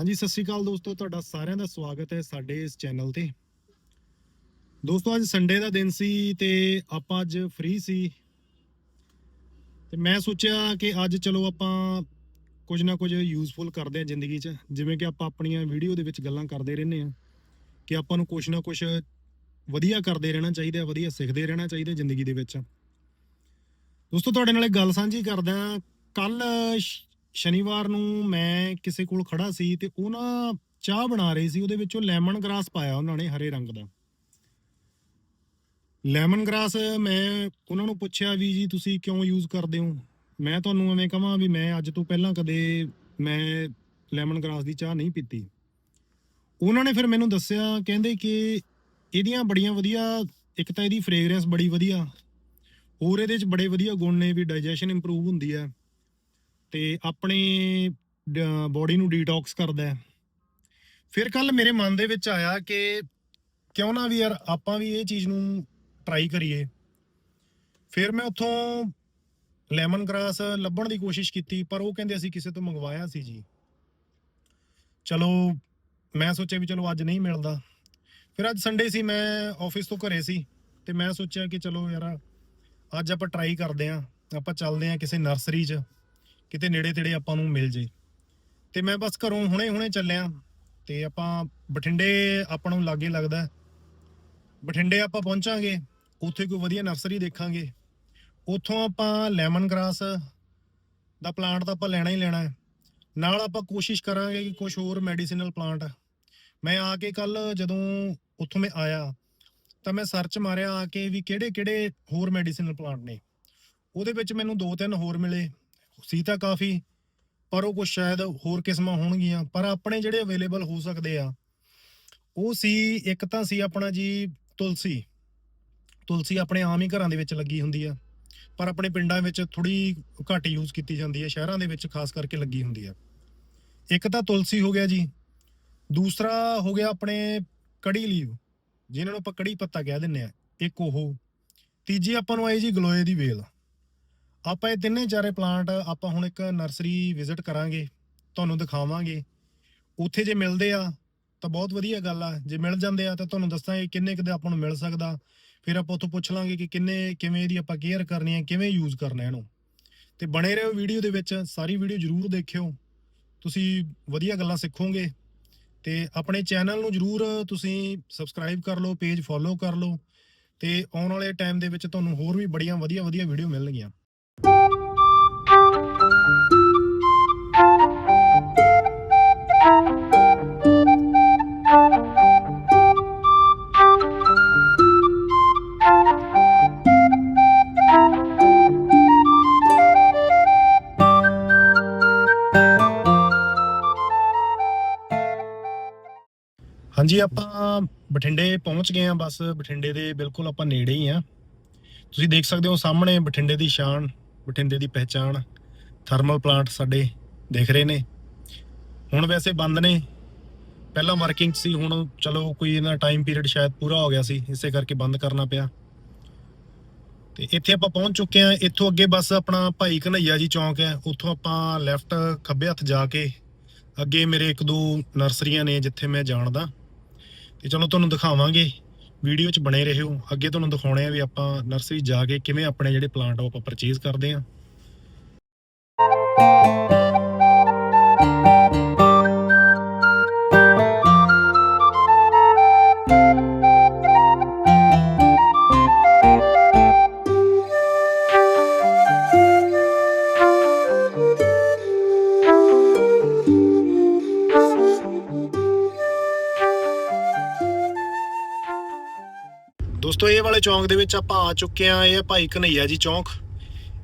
ਹਾਂਜੀ, ਸਤਿ ਸ਼੍ਰੀ ਅਕਾਲ ਦੋਸਤੋ, ਤੁਹਾਡਾ ਸਾਰਿਆਂ ਦਾ ਸਵਾਗਤ ਹੈ ਸਾਡੇ ਇਸ ਚੈਨਲ ਤੇ। ਦੋਸਤੋ, ਅੱਜ ਸੰਡੇ ਦਾ ਦਿਨ ਸੀ ਤੇ ਆਪਾਂ ਅੱਜ ਫ੍ਰੀ ਸੀ। ਤੇ ਮੈਂ ਸੋਚਿਆ ਕਿ ਅੱਜ ਚਲੋ ਆਪਾਂ ਕੁਝ ਨਾ ਕੁਝ ਯੂਜ਼ਫੁਲ ਕਰਦੇ ਹਾਂ ਜ਼ਿੰਦਗੀ 'ਚ। ਜਿਵੇਂ ਕਿ ਆਪਾਂ ਆਪਣੀਆਂ ਵੀਡੀਓ ਦੇ ਵਿੱਚ ਗੱਲਾਂ ਕਰਦੇ ਰਹਿੰਦੇ ਆ ਕਿ ਆਪਾਂ ਨੂੰ ਕੁਝ ਨਾ ਕੁਝ ਵਧੀਆ ਕਰਦੇ ਰਹਿਣਾ ਚਾਹੀਦਾ, ਵਧੀਆ ਸਿੱਖਦੇ ਰਹਿਣਾ ਚਾਹੀਦਾ ਜ਼ਿੰਦਗੀ ਦੇ ਵਿੱਚ। ਦੋਸਤੋ, ਤੁਹਾਡੇ ਨਾਲ ਇੱਕ ਗੱਲ ਸਾਂਝੀ ਕਰਦਾ ਕੱਲ ਸ਼ਨੀਵਾਰ ਨੂੰ ਮੈਂ ਕਿਸੇ ਕੋਲ ਖੜਾ ਸੀ ਤੇ ਉਹ ਨਾ ਚਾਹ ਬਣਾ ਰਹੀ ਸੀ, ਉਹਦੇ ਵਿੱਚ ਉਹ ਲੈਮਨ ਗ੍ਰਾਸ ਪਾਇਆ ਉਹਨਾਂ ਨੇ ਹਰੇ ਰੰਗ ਦਾ। ਲੈਮਨ ਗ੍ਰਾਸ ਮੈਂ ਉਹਨਾਂ ਨੂੰ ਪੁੱਛਿਆ ਵੀ ਜੀ ਤੁਸੀਂ ਕਿਉਂ ਯੂਜ਼ ਕਰਦੇ ਹੋ? ਮੈਂ ਤੁਹਾਨੂੰ ਐਵੇਂ ਕਹਾਂ ਵੀ ਮੈਂ ਅੱਜ ਤੋਂ ਪਹਿਲਾਂ ਕਦੇ ਮੈਂ ਲੈਮਨ ਗ੍ਰਾਸ ਦੀ ਚਾਹ ਨਹੀਂ ਪੀਤੀ। ਉਹਨਾਂ ਨੇ ਫਿਰ ਮੈਨੂੰ ਦੱਸਿਆ, ਕਹਿੰਦੇ ਕਿ ਇਹਦੀਆਂ ਬੜੀਆਂ ਵਧੀਆ, ਇੱਕ ਤਾਂ ਇਹਦੀ ਫ੍ਰੇਗਰੈਂਸ ਬੜੀ ਵਧੀਆ, ਹੋਰ ਇਹਦੇ ਚ ਬੜੇ ਵਧੀਆ ਗੁਣ ਨੇ ਵੀ ਡਾਈਜੈਸ਼ਨ ਇੰਪਰੂਵ ਹੁੰਦੀ ਹੈ। ਤੇ ਆਪਣੀ ਬੋਡੀ ਨੂੰ ਡੀਟੌਕਸ ਕਰਦਾ ਹੈ। ਫਿਰ ਕੱਲ ਮੇਰੇ ਮਨ ਦੇ ਵਿੱਚ ਆਇਆ ਕਿ ਕਿਉਂ ਨਾ ਵੀ ਯਾਰ ਆਪਾਂ ਵੀ ਇਹ ਚੀਜ਼ ਨੂੰ ਟਰਾਈ ਕਰੀਏ। ਫਿਰ ਮੈਂ ਉੱਥੋਂ ਲੈਮਨ ਗ੍ਰਾਸ ਲੱਭਣ ਦੀ ਕੋਸ਼ਿਸ਼ ਕੀਤੀ, ਪਰ ਉਹ ਕਹਿੰਦੇ ਅਸੀਂ ਕਿਸੇ ਤੋਂ ਮੰਗਵਾਇਆ ਸੀ ਜੀ। ਚਲੋ, ਮੈਂ ਸੋਚਿਆ ਵੀ ਚਲੋ ਅੱਜ ਨਹੀਂ ਮਿਲਦਾ। ਫਿਰ ਅੱਜ ਸੰਡੇ ਸੀ, ਮੈਂ ਆਫਿਸ ਤੋਂ ਘਰੇ ਸੀ, ਤੇ ਮੈਂ ਸੋਚਿਆ ਕਿ ਚਲੋ ਯਾਰ, ਅੱਜ ਆਪਾਂ ਟਰਾਈ ਕਰਦੇ ਆਂ ਆਪਾਂ ਚੱਲਦੇ ਆਂ ਕਿਸੇ ਨਰਸਰੀ 'ਚ। ਕਿਤੇ ਨੇੜੇ ਤੇੜੇ ਆਪਾਂ ਨੂੰ ਮਿਲ ਜੇ। ਤੇ ਮੈਂ ਬਸ ਘਰੋਂ ਹੁਣੇ ਹੁਣੇ ਚੱਲਿਆ। ਤੇ ਆਪਾਂ ਬਠਿੰਡੇ ਆਪਾਂ ਨੂੰ ਲਾਗੇ ਲੱਗਦਾ ਬਠਿੰਡੇ ਆਪਾਂ ਪਹੁੰਚਾਂਗੇ। ਉੱਥੇ ਕੋਈ ਵਧੀਆ ਨਰਸਰੀ ਦੇਖਾਂਗੇ। ਉੱਥੋਂ ਆਪਾਂ ਲੈਮਨ ਗ੍ਰਾਸ ਦਾ ਪਲਾਂਟ ਤਾਂ ਆਪਾਂ ਲੈਣਾ ਹੀ ਲੈਣਾ ਹੈ। ਨਾਲ ਆਪਾਂ ਕੋਸ਼ਿਸ਼ ਕਰਾਂਗੇ ਕਿ ਕੁਝ ਹੋਰ ਮੈਡੀਸਿਨਲ ਪਲਾਂਟ ਮੈਂ ਆ ਕੇ ਕੱਲ ਜਦੋਂ ਉੱਥੋਂ ਮੈਂ ਆਇਆ, ਤਾਂ ਮੈਂ ਸਰਚ ਮਾਰਿਆ ਆ ਕੇ ਵੀ ਕਿਹੜੇ ਕਿਹੜੇ ਹੋਰ ਮੈਡੀਸਿਨਲ ਪਲਾਂਟ ਨੇ। ਉਹਦੇ ਵਿੱਚ ਮੈਨੂੰ ਦੋ ਤਿੰਨ ਹੋਰ ਮਿਲੇ। ਸੀ ਤਾਂ ਕਾਫੀ, ਪਰ ਉਹ ਕੁਝ ਸ਼ਾਇਦ ਹੋਰ ਕਿਸਮਾਂ ਹੋਣਗੀਆਂ, ਪਰ ਆਪਣੇ ਜਿਹੜੇ ਅਵੇਲੇਬਲ ਹੋ ਸਕਦੇ ਆ, ਉਹ ਸੀ, ਇੱਕ ਤਾਂ ਸੀ ਆਪਣਾ ਜੀ ਤੁਲਸੀ। ਤੁਲਸੀ ਆਪਣੇ ਆਮ ਹੀ ਘਰਾਂ ਦੇ ਵਿੱਚ ਲੱਗੀ ਹੁੰਦੀ ਆ, ਪਰ ਆਪਣੇ ਪਿੰਡਾਂ ਵਿੱਚ ਥੋੜੀ ਘੱਟ ਯੂਜ਼ ਕੀਤੀ ਜਾਂਦੀ ਹੈ ਸ਼ਹਿਰਾਂ ਦੇ ਵਿੱਚ ਖਾਸ ਕਰਕੇ ਲੱਗੀ ਹੁੰਦੀ ਆ। ਇੱਕ ਤਾਂ ਤੁਲਸੀ ਹੋ ਗਿਆ ਜੀ, ਦੂਸਰਾ ਹੋ ਗਿਆ ਆਪਣੇ ਕੜੀ ਲੀਵ, ਜਿਹਨਾਂ ਨੂੰ ਆਪਾਂ ਕੜੀ ਪੱਤਾ ਕਹਿ ਦਿੰਨੇ ਆ, ਇੱਕ ਉਹ। ਤੀਜੀ ਆਪਾਂ ਨੂੰ ਆਈ ਜੀ ਗਲੋਏ ਦੀ ਵੇਲ। ਆਪਾਂ ਇਹ ਤਿੰਨੇ ਚਾਰੇ ਪਲਾਂਟ ਆਪਾਂ ਹੁਣ ਇੱਕ ਨਰਸਰੀ ਵਿਜ਼ਿਟ ਕਰਾਂਗੇ, ਤੁਹਾਨੂੰ ਦਿਖਾਵਾਂਗੇ। ਉੱਥੇ ਜੇ ਮਿਲਦੇ ਆ, ਤਾਂ ਬਹੁਤ ਵਧੀਆ ਗੱਲ ਆ। ਜੇ ਮਿਲ ਜਾਂਦੇ ਆ, ਤਾਂ ਤੁਹਾਨੂੰ ਦੱਸਾਂਗੇ ਕਿੰਨੇ ਕੁ ਦੇ ਆਪਾਂ ਨੂੰ ਮਿਲ ਸਕਦਾ। ਫਿਰ ਆਪਾਂ ਉੱਥੋਂ ਪੁੱਛ ਲਾਂਗੇ ਕਿ ਕਿੰਨੇ, ਕਿਵੇਂ ਇਹਦੀ ਆਪਾਂ ਕੇਅਰ ਕਰਨੀ ਹੈ ਕਿਵੇਂ ਯੂਜ਼ ਕਰਨਾ ਇਹਨੂੰ। ਤੇ ਬਣੇ ਰਹੋ ਵੀਡੀਓ ਦੇ ਵਿੱਚ, ਸਾਰੀ ਵੀਡੀਓ ਜਰੂਰ ਦੇਖਿਓ। ਤੁਸੀਂ ਵਧੀਆ ਗੱਲਾਂ ਸਿੱਖੋਗੇ। ਤੇ ਆਪਣੇ ਚੈਨਲ ਨੂੰ ਜਰੂਰ ਤੁਸੀਂ ਸਬਸਕ੍ਰਾਈਬ ਕਰ ਲਓ ਪੇਜ ਫੋਲੋ ਕਰ ਲਓ। ਤੇ ਆਉਣ ਵਾਲੇ ਟਾਈਮ ਦੇ ਵਿੱਚ ਤੁਹਾਨੂੰ ਹੋਰ ਵੀ ਬੜੀਆਂ ਵਧੀਆ ਵਧੀਆ ਵੀਡੀਓ ਮਿਲਣਗੀਆਂ। ਹਾਂਜੀ, ਆਪਾਂ ਬਠਿੰਡੇ ਪਹੁੰਚ ਗਏ ਆ ਬਸ ਬਠਿੰਡੇ ਦੇ ਬਿਲਕੁਲ ਆਪਾਂ ਨੇੜੇ ਹੀ ਆ ਤੁਸੀਂ ਦੇਖ ਸਕਦੇ ਹੋ ਸਾਹਮਣੇ ਬਠਿੰਡੇ ਦੀ ਸ਼ਾਨ। ਬਠਿੰਡੇ ਦੀ ਪਹਿਚਾਣ ਥਰਮਲ ਪਲਾਂਟ ਸਾਡੇ ਦਿਖ ਰਹੇ ਨੇ। ਹੁਣ ਵੈਸੇ ਬੰਦ ਨੇ। ਪਹਿਲਾਂ ਵਰਕਿੰਗ ਸੀ, ਹੁਣ ਚਲੋ ਕੋਈ ਇਹਨਾਂ ਟਾਈਮ ਪੀਰੀਅਡ ਸ਼ਾਇਦ ਪੂਰਾ ਹੋ ਗਿਆ ਸੀ, ਇਸੇ ਕਰਕੇ ਬੰਦ ਕਰਨਾ ਪਿਆ। ਤੇ ਇੱਥੇ ਆਪਾਂ ਪਹੁੰਚ ਚੁੱਕੇ ਆ ਇੱਥੋਂ ਅੱਗੇ ਬਸ ਆਪਣਾ ਭਾਈ ਕਨਈਆ ਜੀ ਚੌਂਕ ਹੈ। ਉੱਥੋਂ ਆਪਾਂ ਲੈਫਟ ਖੱਬੇ ਹੱਥ ਜਾ ਕੇ ਅੱਗੇ ਮੇਰੇ ਇੱਕ ਦੋ ਨਰਸਰੀਆਂ ਨੇ ਜਿੱਥੇ ਮੈਂ ਜਾਣਦਾ। ਤੇ ਚਲੋ ਤੁਹਾਨੂੰ ਦਿਖਾਵਾਂਗੇ। ਵੀਡੀਓ 'ਚ ਬਣੇ ਰਹੋ। ਅੱਗੇ ਤੁਹਾਨੂੰ ਦਿਖਾਉਣੇ ਆ ਵੀ ਆਪਾਂ ਨਰਸਰੀ ਜਾ ਕੇ ਕਿਵੇਂ ਆਪਣੇ ਜਿਹੜੇ ਪਲਾਂਟ ਉਹ ਆਪਾਂ ਪਰਚੇਸ ਕਰਦੇ ਆ। ਦੋਸਤੋ ਇਹ ਵਾਲੇ ਚੌਂਕ ਦੇ ਵਿੱਚ ਆਪਾਂ ਆ ਚੁੱਕੇ ਆ ਇਹ ਹੈ ਭਾਈ ਕਨਈਆ ਜੀ ਚੌਂਕ।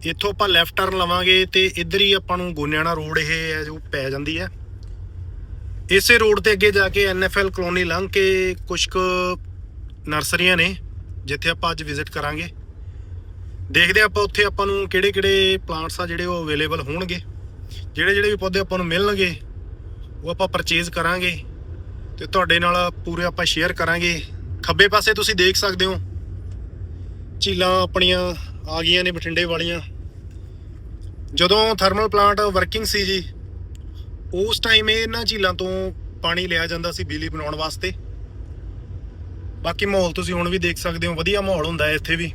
ਇੱਥੋਂ ਆਪਾਂ ਲੈਫਟ ਟਰਨ ਲਵਾਂਗੇ ਤੇ ਇੱਧਰ ਹੀ ਆਪਾਂ ਨੂੰ ਗੋਨਿਆਣਾ ਰੋਡ ਇਹ ਹੈ ਜੋ ਪੈ ਜਾਂਦੀ ਹੈ। ਇਸੇ ਰੋਡ ਤੇ ਅੱਗੇ ਜਾ ਕੇ ਐਨਐਫਐਲ ਕਲੋਨੀ ਲੰਘ ਕੇ ਕੁਝ ਕੁ ਨਰਸਰੀਆਂ ਨੇ, ਜਿੱਥੇ ਆਪਾਂ ਅੱਜ ਵਿਜ਼ਿਟ ਕਰਾਂਗੇ। ਦੇਖਦੇ ਆਪਾਂ ਉੱਥੇ ਆਪਾਂ ਨੂੰ ਕਿਹੜੇ ਕਿਹੜੇ ਪਲਾਂਟਸ ਆ ਜਿਹੜੇ ਉਹ ਅਵੇਲੇਬਲ ਹੋਣਗੇ। ਜਿਹੜੇ ਜਿਹੜੇ ਵੀ ਪੌਦੇ ਆਪਾਂ ਨੂੰ ਮਿਲਣਗੇ, ਉਹ ਆਪਾਂ ਪਰਚੇਜ਼ ਕਰਾਂਗੇ। ਤੇ ਤੁਹਾਡੇ ਨਾਲ ਪੂਰੇ ਆਪਾਂ ਸ਼ੇਅਰ ਕਰਾਂਗੇ। ਖੱਬੇ ਪਾਸੇ ਤੁਸੀਂ ਦੇਖ ਸਕਦੇ ਹੋ। ਝੀਲਾਂ ਆਪਣੀਆਂ ਆ ਗਈਆਂ ਨੇ, ਬਠਿੰਡੇ ਵਾਲੀਆਂ। ਜਦੋਂ ਥਰਮਲ ਪਲਾਂਟ ਵਰਕਿੰਗ ਸੀ ਜੀ, ਉਸ ਟਾਈਮ ਇਹਨਾਂ ਝੀਲਾਂ ਤੋਂ ਪਾਣੀ ਲਿਆ ਜਾਂਦਾ ਸੀ ਬਿਜਲੀ ਬਣਾਉਣ ਵਾਸਤੇ। ਬਾਕੀ ਮਾਹੌਲ ਤੁਸੀਂ ਹੁਣ ਵੀ ਦੇਖ ਸਕਦੇ ਹੋ, ਵਧੀਆ ਮਾਹੌਲ ਹੁੰਦਾ ਹੈ ਇੱਥੇ ਵੀ।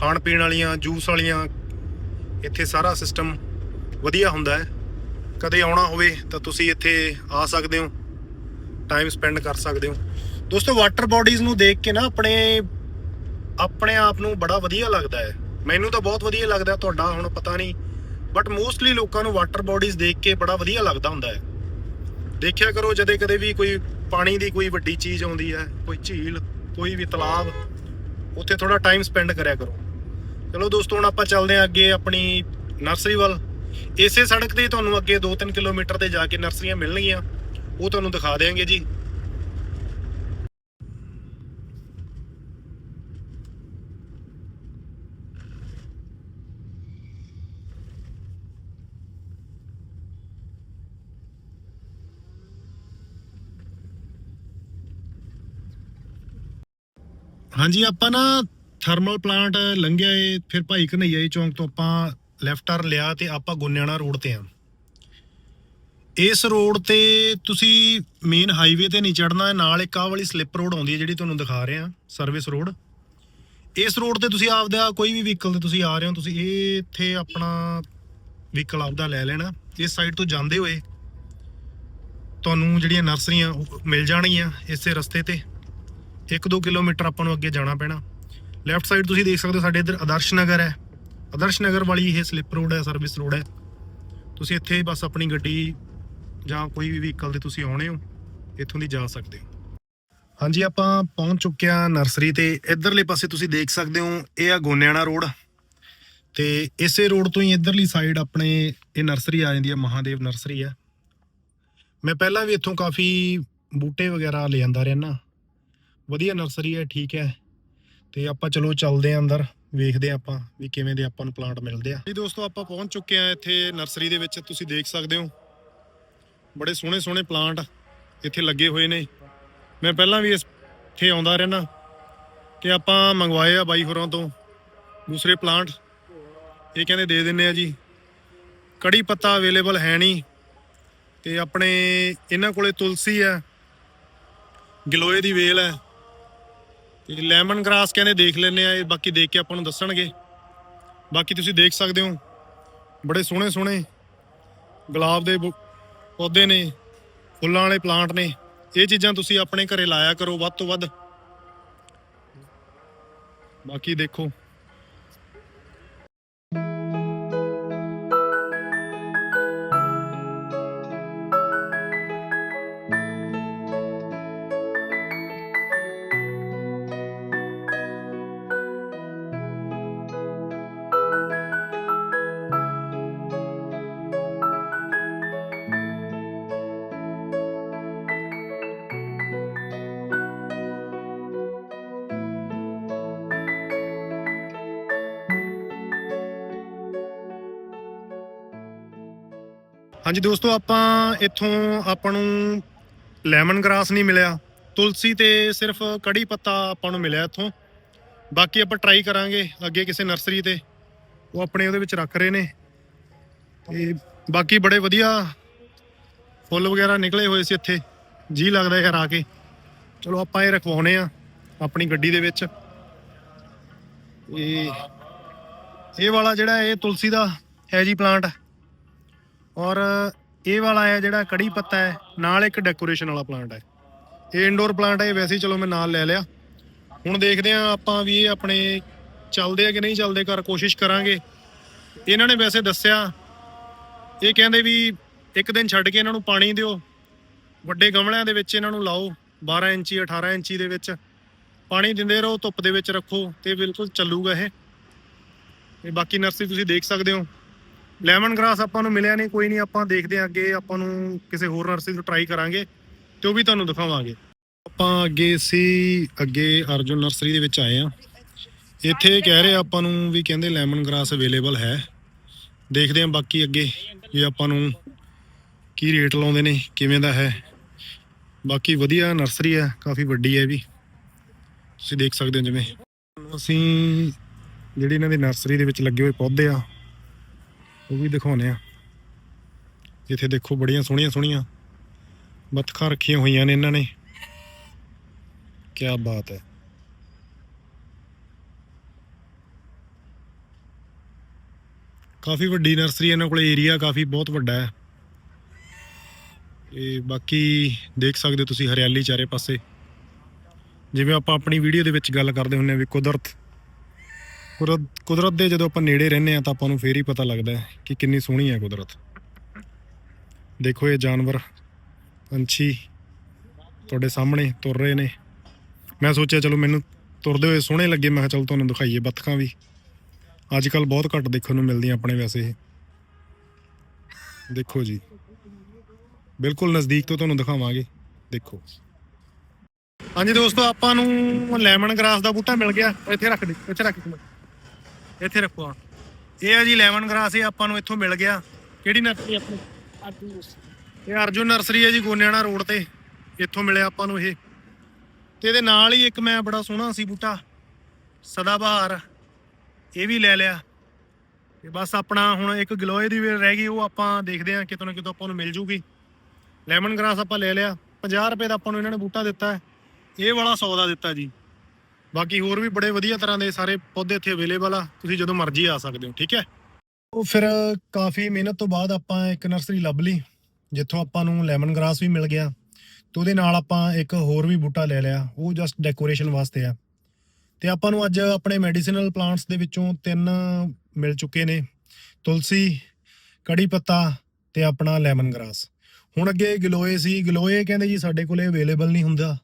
ਖਾਣ ਪੀਣ ਵਾਲੀਆਂ ਜੂਸ ਵਾਲੀਆਂ, ਇੱਥੇ ਸਾਰਾ ਸਿਸਟਮ ਵਧੀਆ ਹੁੰਦਾ ਹੈ। ਕਦੇ ਆਉਣਾ ਹੋਵੇ ਤਾਂ ਤੁਸੀਂ ਇੱਥੇ ਆ ਸਕਦੇ ਹੋ। ਟਾਈਮ ਸਪੈਂਡ ਕਰ ਸਕਦੇ ਹੋ। ਦੋਸਤੋ ਵਾਟਰ ਬਾਡੀਜ਼ ਨੂੰ ਦੇਖ ਕੇ ਨਾ ਆਪਣੇ ਆਪਣੇ ਆਪ ਨੂੰ ਬੜਾ ਵਧੀਆ ਲੱਗਦਾ ਹੈ। ਮੈਨੂੰ ਤਾਂ ਬਹੁਤ ਵਧੀਆ ਲੱਗਦਾ ਤੁਹਾਡਾ ਹੁਣ ਪਤਾ ਨਹੀਂ ਬਟ ਮੋਸਟਲੀ ਲੋਕਾਂ ਨੂੰ ਵਾਟਰ ਬਾਡੀਜ਼ ਦੇਖ ਕੇ ਬੜਾ ਵਧੀਆ ਲੱਗਦਾ ਹੁੰਦਾ ਹੈ। ਦੇਖਿਆ ਕਰੋ, ਜਦੇ ਕਦੇ ਵੀ ਕੋਈ ਪਾਣੀ ਦੀ ਕੋਈ ਵੱਡੀ ਚੀਜ਼ ਆਉਂਦੀ ਹੈ, ਕੋਈ ਝੀਲ, ਕੋਈ ਵੀ ਤਲਾਬ, ਉੱਥੇ ਥੋੜਾ ਟਾਈਮ ਸਪੈਂਡ ਕਰਿਆ ਕਰੋ। ਚਲੋ ਦੋਸਤੋ, ਹੁਣ ਆਪਾਂ ਚੱਲਦੇ ਹਾਂ ਅੱਗੇ ਆਪਣੀ ਨਰਸਰੀ ਵੱਲ। ਇਸੇ ਸੜਕ ਤੇ ਹੀ ਤੁਹਾਨੂੰ ਅੱਗੇ 2-3 ਕਿਲੋਮੀਟਰ ਤੇ ਜਾ ਕੇ ਨਰਸਰੀਆਂ ਮਿਲਣਗੀਆਂ। ਉਹ ਤੁਹਾਨੂੰ ਦਿਖਾ ਦੇਵਾਂਗੇ ਜੀ। ਹਾਂਜੀ, ਆਪਾਂ ਨਾ ਥਰਮਲ ਪਲਾਂਟ ਲੰਘਿਆ ਏ, ਫਿਰ ਭਾਈ ਕਨਈਆ ਜੀ ਚੌਂਕ ਤੋਂ ਆਪਾਂ ਲੈਫਟ ਟਰਨ ਲਿਆ ਤੇ ਆਪਾਂ ਗੁੰਨਿਆਣਾ ਰੋਡ ਤੇ ਆ। ਇਸ ਰੋਡ ਤੇ ਤੁਸੀਂ ਮੇਨ ਹਾਈਵੇ ਤੇ ਨਹੀਂ ਚੜਨਾ ਨਾਲ ਇੱਕ ਆਹ ਵਾਲੀ ਸਲਿੱਪ ਰੋਡ ਆਉਂਦੀ ਹੈ ਜਿਹੜੀ ਤੁਹਾਨੂੰ ਦਿਖਾ ਰਹੇ ਆ ਸਰਵਿਸ ਰੋਡ ਇਸ ਰੋਡ ਤੇ ਤੁਸੀਂ ਆਪਦਾ ਕੋਈ ਵੀ ਵਹੀਕਲ ਤੇ ਤੁਸੀਂ ਆ ਰਹੇ ਹੋ, ਤੁਸੀਂ ਇਹ ਇੱਥੇ ਆਪਣਾ ਵਹੀਕਲ ਆਪਦਾ ਲੈ ਲੈਣਾ। ਇਸ ਸਾਈਡ ਤੋਂ ਜਾਂਦੇ ਹੋਏ ਤੁਹਾਨੂੰ ਜਿਹੜੀਆਂ ਨਰਸਰੀਆਂ ਉਹ ਮਿਲ ਜਾਣਗੀਆਂ ਇਸੇ ਰਸਤੇ ਤੇ। 1-2 ਕਿਲੋਮੀਟਰ ਆਪਾਂ ਨੂੰ ਅੱਗੇ ਜਾਣਾ ਪੈਣਾ। ਲੈਫਟ ਸਾਈਡ ਤੁਸੀਂ ਦੇਖ ਸਕਦੇ ਹੋ ਸਾਡੇ ਇੱਧਰ ਆਦਰਸ਼ ਨਗਰ ਹੈ। ਆਦਰਸ਼ ਨਗਰ ਵਾਲੀ ਇਹ ਸਲਿੱਪ ਰੋਡ ਹੈ ਸਰਵਿਸ ਰੋਡ ਹੈ। ਤੁਸੀਂ ਇੱਥੇ ਬਸ ਆਪਣੀ ਗੱਡੀ ਜਾਂ ਕੋਈ ਵੀ ਵਹੀਕਲ ਤੇ ਤੁਸੀਂ ਆਉਣੇ ਹੋ, ਇੱਥੋਂ ਦੀ ਜਾ ਸਕਦੇ ਹੋ। ਹਾਂਜੀ, ਆਪਾਂ ਪਹੁੰਚ ਚੁੱਕੇ ਆ ਨਰਸਰੀ ਤੇ। ਇਧਰਲੇ ਪਾਸੇ ਤੁਸੀਂ ਦੇਖ ਸਕਦੇ ਹੋ, ਇਹ ਆ ਗੋਨਿਆਣਾ ਰੋਡ। ਤੇ ਇਸੇ ਰੋਡ ਤੋਂ ਹੀ ਇਧਰਲੀ ਸਾਈਡ ਆਪਣੇ ਇਹ ਨਰਸਰੀ ਆ ਜਾਂਦੀ ਹੈ, ਮਹਾਦੇਵ ਨਰਸਰੀ ਹੈ। ਮੈਂ ਪਹਿਲਾਂ ਵੀ ਇੱਥੋਂ ਕਾਫੀ ਬੂਟੇ ਵਗੈਰਾ ਲੈ ਆਂਦਾ ਰਹਿਣਾ ਵਧੀਆ ਨਰਸਰੀ ਹੈ, ਠੀਕ ਹੈ। ਤੇ ਆਪਾਂ ਚਲੋ ਚੱਲਦੇ ਆਂ ਅੰਦਰ, ਵੇਖਦੇ ਆਂ ਆਪਾਂ ਵੀ ਕਿਵੇਂ ਦੇ ਆਪਾਂ ਨੂੰ ਪਲਾਂਟ ਮਿਲਦੇ ਆ। ਜੀ ਦੋਸਤੋ, ਆਪਾਂ ਪਹੁੰਚ ਚੁੱਕੇ ਆ ਇੱਥੇ ਨਰਸਰੀ ਦੇ ਵਿੱਚ, ਤੁਸੀਂ ਦੇਖ ਸਕਦੇ ਹੋ। ਬੜੇ ਸੋਹਣੇ ਸੋਹਣੇ ਪਲਾਂਟ ਇੱਥੇ ਲੱਗੇ ਹੋਏ ਨੇ। ਮੈਂ ਪਹਿਲਾਂ ਵੀ ਇਸ- ਇੱਥੇ ਆਉਂਦਾ ਰਹਿਣਾ ਕਿ ਆਪਾਂ ਮੰਗਵਾਏ ਆ ਬਾਈ ਹੋਰਾਂ ਤੋਂ ਦੂਸਰੇ ਪਲਾਂਟ। ਇਹ ਕਹਿੰਦੇ ਦੇ ਦਿੰਨੇ ਆ ਜੀ, ਕੜੀ ਪੱਤਾ ਅਵੇਲੇਬਲ ਹੈ ਨਹੀਂ, ਤੇ ਆਪਣੇ ਇਹਨਾਂ ਕੋਲੇ ਤੁਲਸੀ ਹੈ, ਗਲੋਏ ਦੀ ਵੇਲ ਹੈ। ਤੇ ਲੈਮਨ ਗ੍ਰਾਸ ਕਹਿੰਦੇ ਦੇਖ ਲੈਨੇ ਆ, ਇਹ ਬਾਕੀ ਦੇਖ ਕੇ ਆਪਾਂ ਨੂੰ ਦੱਸਣਗੇ। ਬਾਕੀ ਤੁਸੀਂ ਦੇਖ ਸਕਦੇ ਹੋ, ਬੜੇ ਸੋਹਣੇ ਸੋਹਣੇ ਗੁਲਾਬ ਦੇ ਪੌਦੇ ਨੇ, ਫੁੱਲਾਂ ਵਾਲੇ ਪਲਾਂਟ ਨੇ। ਇਹ ਚੀਜ਼ਾਂ ਤੁਸੀਂ ਆਪਣੇ ਘਰੇ ਲਾਇਆ ਕਰੋ, ਵੱਧ ਤੋਂ ਵੱਧ। ਬਾਕੀ ਦੇਖੋ। ਹਾਂਜੀ ਦੋਸਤੋ, ਆਪਾਂ ਇੱਥੋਂ ਆਪਾਂ ਨੂੰ ਲੈਮਨ ਗ੍ਰਾਸ ਨਹੀਂ ਮਿਲਿਆ। ਤੁਲਸੀ ਤੇ ਸਿਰਫ ਕੜੀ ਪੱਤਾ ਆਪਾਂ ਨੂੰ ਮਿਲਿਆ ਇੱਥੋਂ। ਬਾਕੀ ਆਪਾਂ ਟਰਾਈ ਕਰਾਂਗੇ ਅੱਗੇ ਕਿਸੇ ਨਰਸਰੀ ਤੇ। ਉਹ ਆਪਣੇ ਉਹਦੇ ਵਿੱਚ ਰੱਖ ਰਹੇ ਨੇ। ਤੇ ਬਾਕੀ ਬੜੇ ਵਧੀਆ ਫੁੱਲ ਵਗੈਰਾ ਨਿਕਲੇ ਹੋਏ ਸੀ ਇੱਥੇ। ਜੀ ਲੱਗਦਾ ਯਾਰ ਆ ਕੇ। ਚਲੋ ਆਪਾਂ ਇਹ ਰਖਵਾਉਨੇ ਆ ਆਪਣੀ ਗੱਡੀ ਦੇ ਵਿੱਚ। ਇਹ ਇਹ ਵਾਲਾ ਜਿਹੜਾ ਇਹ ਤੁਲਸੀ ਦਾ ਹੈ ਜੀ ਪਲਾਂਟ ਔਰ ਇਹ ਵਾਲਾ ਹੈ ਜਿਹੜਾ ਕੜੀ ਪੱਤਾ ਹੈ, ਨਾਲ ਇੱਕ ਡੈਕੋਰੇਸ਼ਨ ਵਾਲਾ ਪਲਾਂਟ ਹੈ। ਇਹ ਇਨਡੋਰ ਪਲਾਂਟ ਹੈ ਵੈਸੇ ਹੀ ਚਲੋ ਮੈਂ ਨਾਲ ਲੈ ਲਿਆ। ਹੁਣ ਦੇਖਦੇ ਆ ਆਪਾਂ ਵੀ ਇਹ ਆਪਣੇ ਚੱਲਦੇ ਆ ਕਿ ਨਹੀਂ ਚੱਲਦੇ, ਘਰ ਕੋਸ਼ਿਸ਼ ਕਰਾਂਗੇ। ਇਹਨਾਂ ਨੇ ਵੈਸੇ ਦੱਸਿਆ, ਇਹ ਕਹਿੰਦੇ ਵੀ ਇੱਕ ਦਿਨ ਛੱਡ ਕੇ ਇਹਨਾਂ ਨੂੰ ਪਾਣੀ ਦਿਓ। ਵੱਡੇ ਗਮਲਿਆਂ ਦੇ ਵਿੱਚ ਇਹਨਾਂ ਨੂੰ ਲਾਓ 12 ਇੰਚੀ 18 ਇੰਚੀ ਦੇ ਵਿੱਚ। ਪਾਣੀ ਦਿੰਦੇ ਰਹੋ, ਧੁੱਪ ਦੇ ਵਿੱਚ ਰੱਖੋ, ਤੇ ਬਿਲਕੁਲ ਚੱਲੂਗਾ ਇਹ। ਤੇ ਬਾਕੀ ਨਰਸਰੀ ਤੁਸੀਂ ਦੇਖ ਸਕਦੇ ਹੋ। ਲੈਮਨ ਗ੍ਰਾਸ ਆਪਾਂ ਨੂੰ ਮਿਲਿਆ ਨਹੀਂ, ਕੋਈ ਨਹੀਂ, ਆਪਾਂ ਦੇਖਦੇ ਹਾਂ ਅੱਗੇ, ਆਪਾਂ ਨੂੰ ਕਿਸੇ ਹੋਰ ਨਰਸਰੀ ਤੋਂ ਟਰਾਈ ਕਰਾਂਗੇ ਤੇ ਉਹ ਵੀ ਤੁਹਾਨੂੰ ਦਿਖਾਵਾਂਗੇ। ਆਪਾਂ ਅੱਗੇ ਸੀ, ਅੱਗੇ ਅਰਜੁਨ ਨਰਸਰੀ ਦੇ ਵਿੱਚ ਆਏ ਆ ਇੱਥੇ ਕਹਿ ਰਹੇ ਆਪਾਂ ਨੂੰ ਵੀ ਕਹਿੰਦੇ ਲੈਮਨ ਗ੍ਰਾਸ ਅਵੇਲੇਬਲ ਹੈ। ਦੇਖਦੇ ਹਾਂ ਬਾਕੀ ਅੱਗੇ ਵੀ ਆਪਾਂ ਨੂੰ ਕੀ ਰੇਟ ਲਾਉਂਦੇ ਨੇ, ਕਿਵੇਂ ਦਾ ਹੈ। ਬਾਕੀ ਵਧੀਆ ਨਰਸਰੀ ਹੈ, ਕਾਫੀ ਵੱਡੀ ਹੈ ਵੀ। ਤੁਸੀਂ ਦੇਖ ਸਕਦੇ ਹੋ ਜਿਵੇਂ। ਅਸੀਂ ਜਿਹੜੀ ਇਹਨਾਂ ਦੀ ਨਰਸਰੀ ਦੇ ਵਿੱਚ ਲੱਗੇ ਹੋਏ ਪੌਦੇ ਆ ਉਹ ਵੀ ਦਿਖਾਉਨੇ ਆ। ਜਿੱਥੇ ਦੇਖੋ ਬੜੀਆਂ ਸੋਹਣੀਆਂ ਸੋਹਣੀਆਂ ਬੱਤਖਾਂ ਰੱਖੀਆਂ ਹੋਈਆਂ ਨੇ ਇਹਨਾਂ ਨੇ। ਕੀ ਬਾਤ ਹੈ। ਕਾਫੀ ਵੱਡੀ ਨਰਸਰੀ ਇਹਨਾਂ ਕੋਲ ਏਰੀਆ ਕਾਫੀ ਬਹੁਤ ਵੱਡਾ ਹੈ। ਇਹ ਬਾਕੀ ਦੇਖ ਸਕਦੇ ਹੋ ਤੁਸੀਂ ਹਰਿਆਲੀ ਚਾਰੇ ਪਾਸੇ। ਜਿਵੇਂ ਆਪਾਂ ਆਪਣੀ ਵੀਡੀਓ ਦੇ ਵਿੱਚ ਗੱਲ ਕਰਦੇ ਹੁੰਨੇ ਆ ਵੀ ਕੁਦਰਤ ਕੁਦਰਤ ਕੁਦਰਤ ਦੇ ਜਦੋਂ ਆਪਾਂ ਨੇੜੇ ਰਹਿੰਦੇ ਆ ਤਾਂ ਆਪਾਂ ਨੂੰ ਫੇਰ ਹੀ ਪਤਾ ਲੱਗਦਾ ਹੈ ਕਿ ਕਿੰਨੀ ਸੋਹਣੀ ਹੈ ਕੁਦਰਤ। ਦੇਖੋ ਇਹ ਜਾਨਵਰ, ਪੰਛੀ ਤੁਹਾਡੇ ਸਾਹਮਣੇ ਤੁਰ ਰਹੇ ਨੇ। ਮੈਂ ਸੋਚਿਆ ਚਲੋ ਮੈਨੂੰ ਤੁਰਦੇ ਹੋਏ ਸੋਹਣੇ ਲੱਗੇ, ਮੈਂ ਕਿਹਾ ਚਲ ਤੁਹਾਨੂੰ ਦਿਖਾਈਏ ਬੱਤਖਾਂ ਵੀ। ਅੱਜ ਕੱਲ ਬਹੁਤ ਘੱਟ ਦੇਖਣ ਨੂੰ ਮਿਲਦੀਆਂ ਆਪਣੇ ਵੈਸੇ ਦੇਖੋ ਜੀ। ਬਿਲਕੁਲ ਨਜ਼ਦੀਕ ਤੋਂ ਤੁਹਾਨੂੰ ਦਿਖਾਵਾਂਗੇ। ਦੇਖੋ। ਹਾਂਜੀ ਦੋਸਤੋ, ਆਪਾਂ ਨੂੰ ਲੈਮਨ ਗ੍ਰਾਸ ਦਾ ਬੂਟਾ ਮਿਲ ਗਿਆ। ਇੱਥੇ ਰੱਖ ਦੇ, ਇੱਥੇ ਰੱਖ ਇੱਕ ਇੱਥੇ ਰੱਖੋ ਆ ਇਹ ਹੈ ਜੀ ਲੈਮਨ ਗ੍ਰਾਸ ਇਹ ਆਪਾਂ ਨੂੰ ਇੱਥੋਂ ਮਿਲ ਗਿਆ। ਕਿਹੜੀ ਨਰਸਰੀ ਆਪਣੀ? ਇਹ ਅਰਜੁਨ ਨਰਸਰੀ ਹੈ ਜੀ ਗੋਨਿਆਣਾ ਰੋਡ ਤੇ। ਇੱਥੋਂ ਮਿਲਿਆ ਆਪਾਂ ਨੂੰ ਇਹ। ਤੇ ਇਹਦੇ ਨਾਲ ਹੀ ਇੱਕ ਮੈਂ ਬੜਾ ਸੋਹਣਾ ਸੀ ਬੂਟਾ ਸਦਾ ਬਹਾਰ ਇਹ ਵੀ ਲੈ ਲਿਆ। ਤੇ ਬਸ ਆਪਣਾ ਹੁਣ ਇੱਕ ਗਲੋਏ ਦੀ ਵੇਲ ਰਹਿ ਗਈ ਉਹ ਆਪਾਂ ਦੇਖਦੇ ਹਾਂ ਕਿਤੋਂ ਨਾ ਕਿਤੋਂ ਆਪਾਂ ਨੂੰ ਮਿਲ ਜੂਗੀ। ਲੈਮਨ ਗ੍ਰਾਸ ਆਪਾਂ ਲੈ ਲਿਆ। 50 ਰੁਪਏ ਦਾ ਆਪਾਂ ਨੂੰ ਇਹਨਾਂ ਨੇ ਬੂਟਾ ਦਿੱਤਾ। ਇਹ ਵਾਲਾ 100 ਦਾ ਦਿੱਤਾ ਜੀ। ਬਾਕੀ ਹੋਰ ਵੀ ਬੜੇ ਵਧੀਆ ਤਰ੍ਹਾਂ ਦੇ ਸਾਰੇ ਪੌਦੇ ਇੱਥੇ ਅਵੇਲੇਬਲ ਆ, ਤੁਸੀਂ ਜਦੋਂ ਮਰਜ਼ੀ ਆ ਸਕਦੇ ਹੋ, ਠੀਕ ਹੈ? ਉਹ ਫਿਰ ਕਾਫੀ ਮਿਹਨਤ ਤੋਂ ਬਾਅਦ ਆਪਾਂ ਇੱਕ ਨਰਸਰੀ ਲੱਭ ਲਈ, ਜਿੱਥੋਂ ਆਪਾਂ ਨੂੰ ਲੈਮਨ ਗ੍ਰਾਸ ਵੀ ਮਿਲ ਗਿਆ ਤੇ ਉਹਦੇ ਨਾਲ ਆਪਾਂ ਇੱਕ ਹੋਰ ਵੀ ਬੂਟਾ ਲੈ ਲਿਆ, ਉਹ ਜਸਟ ਡੈਕੋਰੇਸ਼ਨ ਵਾਸਤੇ ਆ। ਤੇ ਆਪਾਂ ਨੂੰ ਅੱਜ ਆਪਣੇ ਮੈਡੀਸਿਨਲ ਪਲਾਂਟਸ ਦੇ ਵਿੱਚੋਂ ਤਿੰਨ ਮਿਲ ਚੁੱਕੇ ਨੇ, ਤੁਲਸੀ, ਕੜੀ ਪੱਤਾ ਤੇ ਆਪਣਾ ਲੈਮਨ ਗ੍ਰਾਸ ਹੁਣ ਅੱਗੇ ਗਲੋਏ ਸੀ, ਗਲੋਏ ਕਹਿੰਦੇ ਜੀ ਸਾਡੇ ਕੋਲੇ ਅਵੇਲੇਬਲ ਨਹੀਂ ਹੁੰਦਾ।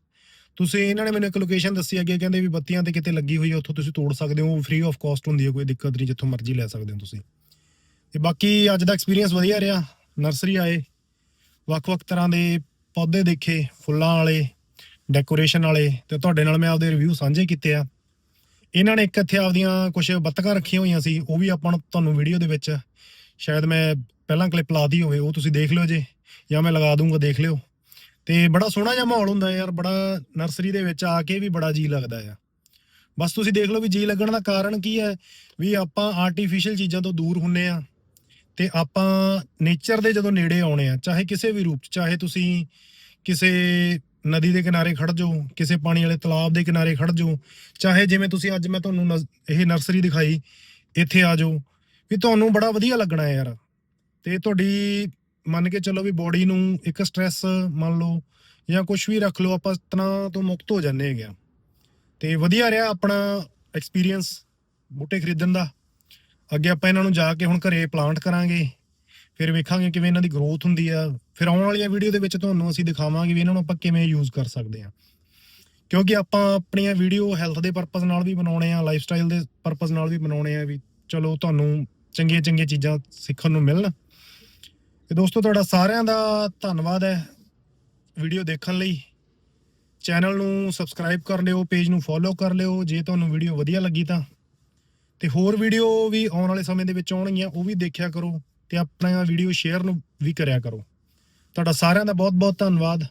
ਤੁਸੀਂ ਇਹਨਾਂ ਨੇ ਮੈਨੂੰ ਇੱਕ ਲੋਕੇਸ਼ਨ ਦੱਸੀ ਅੱਗੇ ਕਹਿੰਦੇ ਵੀ ਬੱਤੀਆਂ ਤੇ ਕਿਤੇ ਲੱਗੀ ਹੋਈ ਹੈ ਉੱਥੋਂ ਤੁਸੀਂ ਤੋੜ ਸਕਦੇ ਹੋ ਫ੍ਰੀ ਆਫ ਕਾਸਟ ਹੁੰਦੀ ਹੈ ਕੋਈ ਦਿੱਕਤ ਨਹੀਂ, ਜਿੱਥੋਂ ਮਰਜ਼ੀ ਲੈ ਸਕਦੇ ਹੋ ਤੁਸੀਂ। ਤੇ ਬਾਕੀ ਅੱਜ ਦਾ ਐਕਸਪੀਰੀਅੰਸ ਵਧੀਆ ਰਿਹਾ ਨਰਸਰੀ ਆਏ, ਵੱਖ-ਵੱਖ ਤਰ੍ਹਾਂ ਦੇ ਪੌਦੇ ਦੇਖੇ, ਫੁੱਲਾਂ ਵਾਲੇ ਡੈਕੋਰੇਸ਼ਨ ਵਾਲੇ, ਤੇ ਤੁਹਾਡੇ ਨਾਲ ਮੈਂ ਆਪਦੇ ਰਿਵਿਊ ਸਾਂਝੇ ਕੀਤੇ ਆ। ਇਹਨਾਂ ਨੇ ਇੱਕ ਇੱਥੇ ਆਪਦੀਆਂ ਕੁਝ ਬੱਤਕਾਂ ਰੱਖੀਆਂ ਹੋਈਆਂ ਸੀ, ਉਹ ਵੀ ਆਪਾਂ ਨੂੰ ਤੁਹਾਨੂੰ ਵੀਡੀਓ ਦੇ ਵਿੱਚ, ਸ਼ਾਇਦ ਮੈਂ ਪਹਿਲਾਂ ਕਲਿੱਪ ਲਾ ਦੀ ਹੋਵੇ, ਉਹ ਤੁਸੀਂ ਦੇਖ ਲਿਓ ਜੇ, ਜਾਂ ਮੈਂ ਲਗਾ ਦੂੰਗਾ ਦੇਖ ਲਿਓ। ਤੇ ਬੜਾ ਸੋਹਣਾ ਜਿਹਾ ਮਾਹੌਲ ਹੁੰਦਾ ਯਾਰ, ਬੜਾ ਨਰਸਰੀ ਦੇ ਵਿੱਚ ਆ ਕੇ ਵੀ ਬੜਾ ਜੀ ਲੱਗਦਾ ਆ। ਬਸ ਤੁਸੀਂ ਦੇਖ ਲਓ ਵੀ ਜੀ ਲੱਗਣ ਦਾ ਕਾਰਨ ਕੀ ਹੈ, ਵੀ ਆਪਾਂ ਆਰਟੀਫੀਸ਼ੀਅਲ ਚੀਜ਼ਾਂ ਤੋਂ ਦੂਰ ਹੁੰਨੇ ਆ ਤੇ ਆਪਾਂ ਨੇਚਰ ਦੇ ਜਦੋਂ ਨੇੜੇ ਆਉਣੇ ਆ, ਚਾਹੇ ਕਿਸੇ ਵੀ ਰੂਪ ਚ, ਚਾਹੇ ਤੁਸੀਂ ਕਿਸੇ ਨਦੀ ਦੇ ਕਿਨਾਰੇ ਖੜ ਜਾਓ, ਕਿਸੇ ਪਾਣੀ ਵਾਲੇ ਤਲਾਬ ਦੇ ਕਿਨਾਰੇ ਖੜ ਜਾਓ, ਚਾਹੇ ਜਿਵੇਂ ਤੁਸੀਂ ਅੱਜ ਮੈਂ ਤੁਹਾਨੂੰ ਨਜ਼- ਇਹ ਨਰਸਰੀ ਦਿਖਾਈ, ਇੱਥੇ ਆ ਜਾਓ, ਵੀ ਤੁਹਾਨੂੰ ਬੜਾ ਵਧੀਆ ਲੱਗਣਾ ਹੈ ਯਾਰ। ਤੇ ਤੁਹਾਡੀ ਮੰਨ ਕੇ ਚੱਲੋ ਵੀ ਬੋਡੀ ਨੂੰ ਇੱਕ ਸਟ੍ਰੈਸ ਮੰਨ ਲਓ ਜਾਂ ਕੁਝ ਵੀ ਰੱਖ ਲਓ, ਆਪਾਂ ਤਣਾਅ ਤੋਂ ਮੁਕਤ ਹੋ ਜਾਂਦੇ ਹੈਗੇ ਆ ਤੇ ਵਧੀਆ ਰਿਹਾ ਆਪਣਾ ਐਕਸਪੀਰੀਅੰਸ ਬੂਟੇ ਖਰੀਦਣ ਦਾ। ਅੱਗੇ ਆਪਾਂ ਇਹਨਾਂ ਨੂੰ ਜਾ ਕੇ ਹੁਣ ਘਰੇ ਪਲਾਂਟ ਕਰਾਂਗੇ, ਫਿਰ ਵੇਖਾਂਗੇ ਕਿਵੇਂ ਇਹਨਾਂ ਦੀ ਗਰੋਥ ਹੁੰਦੀ ਆ। ਫਿਰ ਆਉਣ ਵਾਲੀਆਂ ਵੀਡੀਓ ਦੇ ਵਿੱਚ ਤੁਹਾਨੂੰ ਅਸੀਂ ਦਿਖਾਵਾਂਗੇ ਵੀ ਇਹਨਾਂ ਨੂੰ ਆਪਾਂ ਕਿਵੇਂ ਯੂਜ਼ ਕਰ ਸਕਦੇ ਆ ਕਿਉਂਕਿ ਆਪਾਂ ਆਪਣੀਆਂ ਵੀਡੀਓ ਹੈਲਥ ਦੇ ਪਰਪਸ ਨਾਲ ਵੀ ਬਣਾਉਣੇ ਆ ਲਾਈਫ ਸਟਾਈਲ ਦੇ ਪਰਪਸ ਨਾਲ ਵੀ ਬਣਾਉਣੇ ਆ ਵੀ ਚਲੋ ਤੁਹਾਨੂੰ ਚੰਗੀਆਂ ਚੰਗੀਆਂ ਚੀਜ਼ਾਂ ਸਿੱਖਣ ਨੂੰ ਮਿਲਣ। ਤੇ ਦੋਸਤੋ, ਤੁਹਾਡਾ ਸਾਰਿਆਂ ਦਾ ਧੰਨਵਾਦ ਹੈ ਵੀਡੀਓ ਦੇਖਣ ਲਈ। ਚੈਨਲ ਨੂੰ ਸਬਸਕ੍ਰਾਈਬ ਕਰ ਲਿਓ ਪੇਜ ਨੂੰ ਫੋਲੋ ਕਰ ਲਿਓ, ਜੇ ਤੁਹਾਨੂੰ ਵੀਡੀਓ ਵਧੀਆ ਲੱਗੀ ਤਾਂ। ਤੇ ਹੋਰ ਵੀਡੀਓ ਵੀ ਆਉਣ ਵਾਲੇ ਸਮੇਂ ਦੇ ਵਿੱਚ ਆਉਣਗੀਆਂ, ਉਹ ਵੀ ਦੇਖਿਆ ਕਰੋ ਤੇ ਆਪਣਾ ਵੀਡੀਓ ਸ਼ੇਅਰ ਨੂੰ ਵੀ ਕਰਿਆ ਕਰੋ। ਤੁਹਾਡਾ ਸਾਰਿਆਂ ਦਾ ਬਹੁਤ ਬਹੁਤ ਧੰਨਵਾਦ।